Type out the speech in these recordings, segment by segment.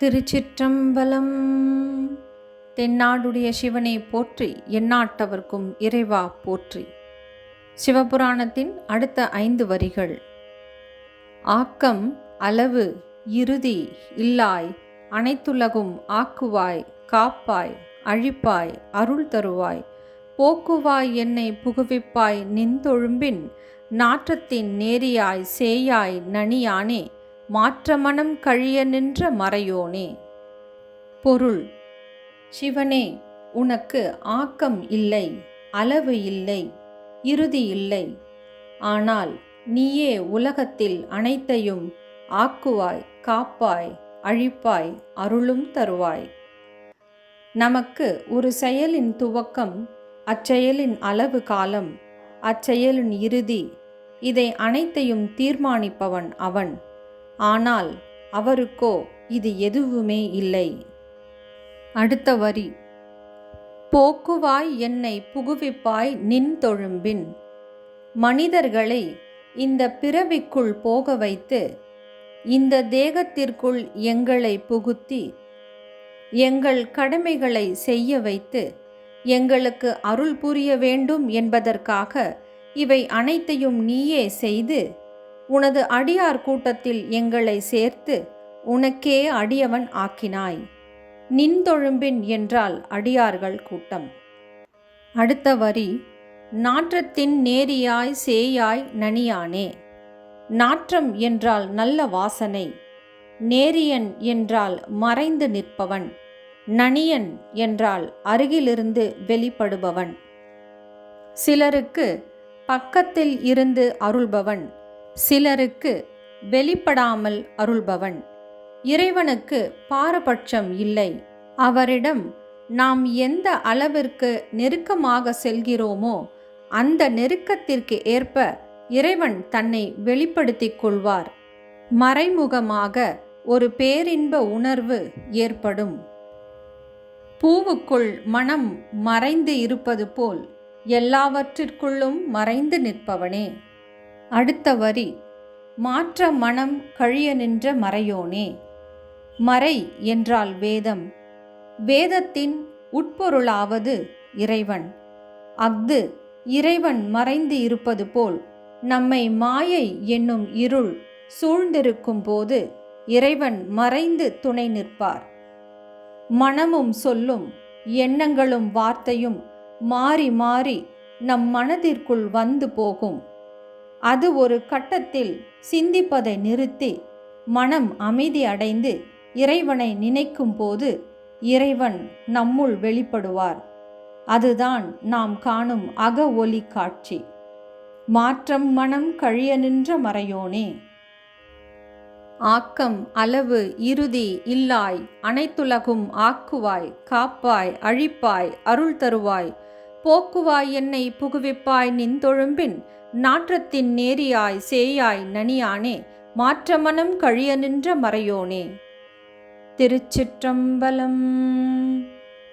திருச்சிற்றம்பலம். தென்னாடுடைய சிவனை போற்றி எந்நாட்டவர்க்கும் இறைவா போற்றி. சிவபுராணத்தின் அடுத்த ஐந்து வரிகள். ஆக்கம் அளவு இறுதி இல்லாய் அனைத்துலகும் ஆக்குவாய் காப்பாய் அழிப்பாய் அருள் தருவாய் போக்குவாய் என்னை புகுவிப்பாய் நின்றொழும்பின் நாற்றத்தின் நேரியாய் சேயாய் நனியானே. மாற்ற மனம் கழிய நின்ற மறையோனே. பொருள். சிவனே உனக்கு ஆக்கம் இல்லை அளவு இல்லை இறுதி இல்லை. ஆனால் நீயே உலகத்தில் அனைத்தையும் ஆக்குவாய் காப்பாய் அழிப்பாய் அருளும் தருவாய். நமக்கு ஒரு செயலின் துவக்கம் அச்செயலின் அளவு காலம் அச்செயலின் இறுதி இதை அனைத்தையும் தீர்மானிப்பவன் அவன். ஆனால் அவருக்கோ இது எதுவுமே இல்லை. அடுத்த வரி. போக்குவாய் என்னை புகுவிப்பாய் நின் தொழும்பின். மனிதர்களை இந்த பிறவிக்குள் போக வைத்து இந்த தேகத்திற்குள் எங்களை புகுத்தி எங்கள் கடமைகளை செய்ய வைத்து எங்களுக்கு அருள் புரிய வேண்டும் என்பதற்காக இவை அனைத்தையும் நீயே செய்து உனது அடியார் கூட்டத்தில் எங்களை சேர்த்து உனக்கே அடியவன் ஆக்கினாய். நின்தொழும்பின் என்றால் அடியார்கள் கூட்டம். அடுத்த வரி நாற்றத்தின் நேரியாய் சேயாய் நனியானே. நாற்றம் என்றால் நல்ல வாசனை நேரியன் என்றால் மறைந்து நிற்பவன் நனியன் என்றால் அருகிலிருந்து வெளிப்படுபவன். சிலருக்கு பக்கத்தில் இருந்து அருள்பவன் சிலருக்கு வெளிப்படாமல் அருள்பவன். இறைவனுக்கு பாரபட்சம் இல்லை. அவரிடம் நாம் எந்த அளவிற்கு நெருக்கமாக செல்கிறோமோ அந்த நெருக்கத்திற்கு ஏற்ப இறைவன் தன்னை வெளிப்படுத்திக் கொள்வார். மறைமுகமாக ஒரு பேரின்ப உணர்வு ஏற்படும். பூவுக்குள் மனம் மறைந்து இருப்பது போல் எல்லாவற்றிற்குள்ளும் மறைந்து நிற்பவனே. அடுத்த வரி மாற்ற மனம் கழிய நின்ற மறையோனே. மறை என்றால் வேதம். வேதத்தின் உட்பொருளாவது இறைவன். அஃது இறைவன் மறைந்து இருப்பது போல் நம்மை மாயை என்னும் இருள் சூழ்ந்திருக்கும் போது இறைவன் மறைந்து துணை நிற்பார். மனமும் சொல்லும் எண்ணங்களும் வார்த்தையும் மாறி மாறி நம் மனதிற்குள் வந்து போகும். அது ஒரு கட்டத்தில் சிந்திப்பதை நிறுத்தி மனம் அமைதி அடைந்து இறைவனை நினைக்கும் போது இறைவன் நம்முள் வெளிப்படுவார். அதுதான் நாம் காணும் அக ஒலி காட்சி. மாற்றம் மனம் கழிய நின்ற மறையோனே. ஆக்கம் அளவு இறுதி இல்லாய் அனைத்துலகும் ஆக்குவாய் காப்பாய் அழிப்பாய் அருள் தருவாய் போக்குவாய் என்னை புகுவிப்பாய் நின்றொழும்பின் நாற்றத்தின் நேரியாய் சேயாய் நனியானே மாற்றமனம் கழிய நின்ற மறையோனே. திருச்சிற்றம்பலம்.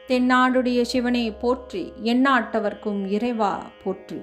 தென்னாடுடைய சிவனை போற்றி எண்ணாட்டவர்க்கும் இறைவா போற்றி.